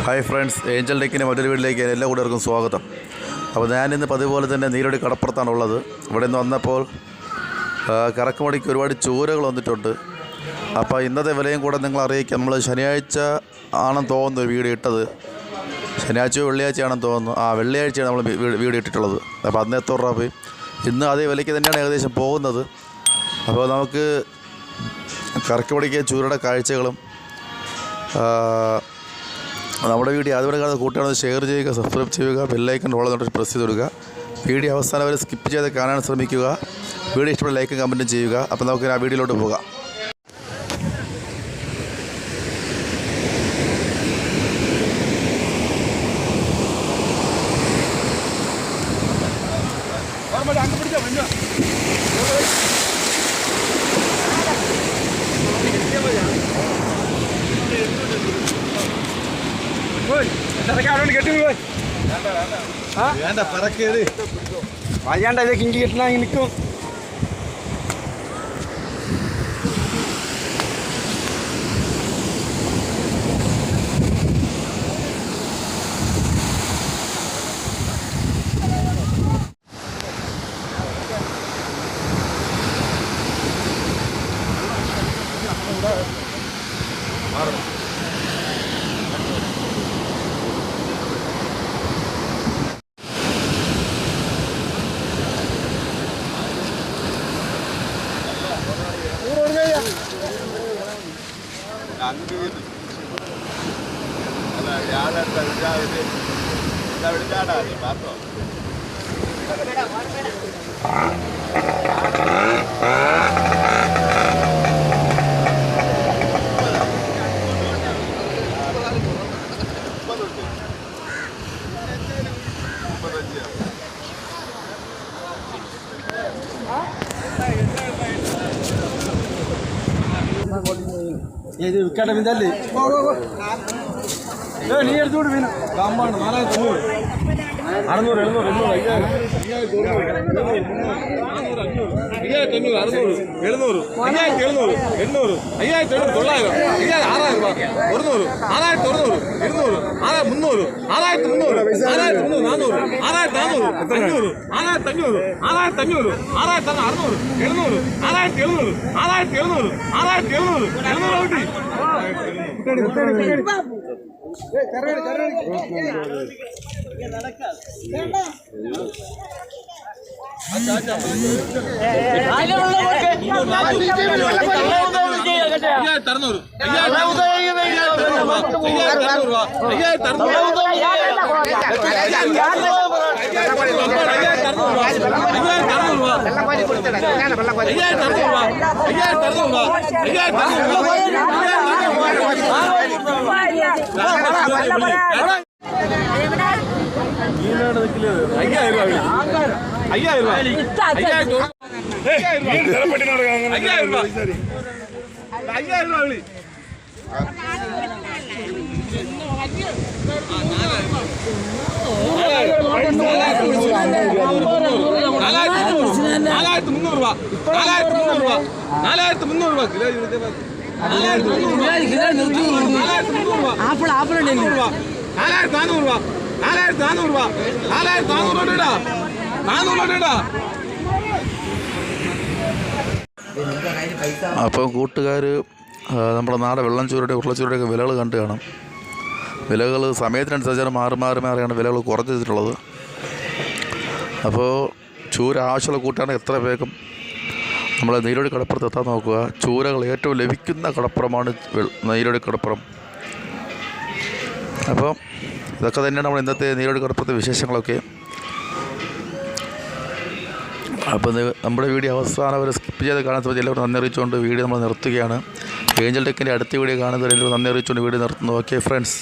Hi friends Angel ഡെക്കിന്റെ മറ്റൊരു വീട്ടിലേക്ക് എല്ലാ കൂട്ടുകാർക്കും സ്വാഗതം. അപ്പോൾ ഞാനിന്ന് പതിവ് പോലെ തന്നെ നീരടി കടപ്പുറത്താണുള്ളത്. ഇവിടെ നിന്ന് വന്നപ്പോൾ കറക്കുമടിക്ക് ഒരുപാട് ചൂരകൾ വന്നിട്ടുണ്ട്. അപ്പോൾ ഇന്നത്തെ വിലയും കൂടെ നിങ്ങൾ അറിയിക്കാം. നമ്മൾ ശനിയാഴ്ച ആണെന്ന് തോന്നുന്നു വീഡിയോ ഇട്ടത്. ശനിയാഴ്ചയോ വെള്ളിയാഴ്ചയാണെന്ന് തോന്നുന്നു. ആ വെള്ളിയാഴ്ചയാണ് നമ്മൾ വീഡിയോ ഇട്ടിട്ടുള്ളത്. അപ്പോൾ അന്ന് എത്ര രൂപ ഇന്ന് അതേ വിലയ്ക്ക് തന്നെയാണ് ഏകദേശം പോകുന്നത്. അപ്പോൾ നമുക്ക് കറക്കുമടിക്ക് ചൂരയുടെ കാഴ്ചകളും നമ്മുടെ വീഡിയോ ആദ്യം കാണുന്ന കൂട്ടുകാരെ ഷെയർ ചെയ്യുക സബ്സ്ക്രൈബ് ചെയ്യുക ബെല്ലൈക്കൺ റോൾ എന്നിട്ട് പ്രസ് ചെയ്ത് കൊടുക്കുക. വീഡിയോ അവസാനം വരെ സ്കിപ്പ് ചെയ്ത് കാണാൻ ശ്രമിക്കുക. വീഡിയോ ഇഷ്ടപ്പെട്ട ലൈക്കും കമന്റും ചെയ്യുക. അപ്പോൾ നമുക്ക് ആ വീഡിയോയിലോട്ട് പോകാം. വയ്യാണ്ട ഇതൊക്കെ ഇഞ്ചി കിട്ടണ നിൽക്കും അങ്ങ് അല്ല ഞാനെന്താ വിളിച്ചാൽ വിളിച്ചാടാ പാത്തോ ఇది ఇక్కడ మీద నీ ఎడుతుడు విను కాంపౌండ్ మారా അറുന്നൂറ് എഴുന്നൂറ് എണ്ണൂറ് അയ്യായിരത്തി അഞ്ഞൂറ് അറുന്നൂറ് എഴുന്നൂറ് അയ്യായിരത്തി എഴുന്നൂറ് എണ്ണൂറ് അയ്യായിരത്തി എണ്ണൂറ് തൊള്ളായിരം അയ്യായിരം ആറായിരം രൂപ ഒരുന്നൂറ് ആറായിരത്തി ഒരുന്നൂറ് ഇരുന്നൂറ് ആറായിരം മുന്നൂറ് ആറായിരത്തി മുന്നൂറ് ആറായിരത്തി മുന്നൂറ് നാനൂറ് ആറായിരത്തി നാനൂറ് അഞ്ഞൂറ് ആറായിരത്തി അഞ്ഞൂറ് ആറായിരത്തി അഞ്ഞൂറ് ആറായിരത്തി അറുന്നൂറ് എഴുന്നൂറ് ആറായിരത്തി എഴുന്നൂറ് ആറായിരത്തി എഴുന്നൂറ് ആറായിരത്തി എഴുന്നൂറ് എഴുന്നൂറ്. അയ്യായിരത്തി അറുന്നൂറ്. അയ്യായിരത്തി അറുന്നൂറ്. അയ്യായിരം രൂപ. കൂട്ടുകാർ നമ്മുടെ നാട് വെള്ളം ചൂരുടെ ഉരുളച്ചൂരയുടെയൊക്കെ വിലകൾ കണ്ടു കാണും. വിലകൾ സമയത്തിനനുസരിച്ചാണ് മാറി മാറി മാറിയാണ് വിലകൾ കുറച്ച് വെച്ചിട്ടുള്ളത് അപ്പോൾ ചൂര ആവശ്യമുള്ള കൂട്ടാണ് എത്ര വേഗം നമ്മൾ നീരോടി കടപ്പുറത്ത് എത്താൻ നോക്കുക. ചൂരകൾ ഏറ്റവും ലഭിക്കുന്ന കടപ്പുറമാണ് നീരോടി കടപ്പുറം. അപ്പം ഇതൊക്കെ തന്നെയാണ് നമ്മൾ ഇന്നത്തെ നീരോടി കടപ്പുറത്തെ വിശേഷങ്ങളൊക്കെ. അപ്പോൾ നമ്മുടെ വീഡിയോ അവസാനം വരെ സ്കിപ്പ് ചെയ്ത് കാണാൻ ശ്രമിച്ചു എല്ലാവരും നന്ദി അറിയിച്ചുകൊണ്ട് വീഡിയോ നമ്മൾ നിർത്തുകയാണ്. ഏഞ്ചൽ ടെക്കിന്റെ അടുത്ത വീഡിയോ കാണുന്നവർ എല്ലാവരും നന്ദി അറിയിച്ചുകൊണ്ട് വീഡിയോ നിർത്തുന്നു. Okay friends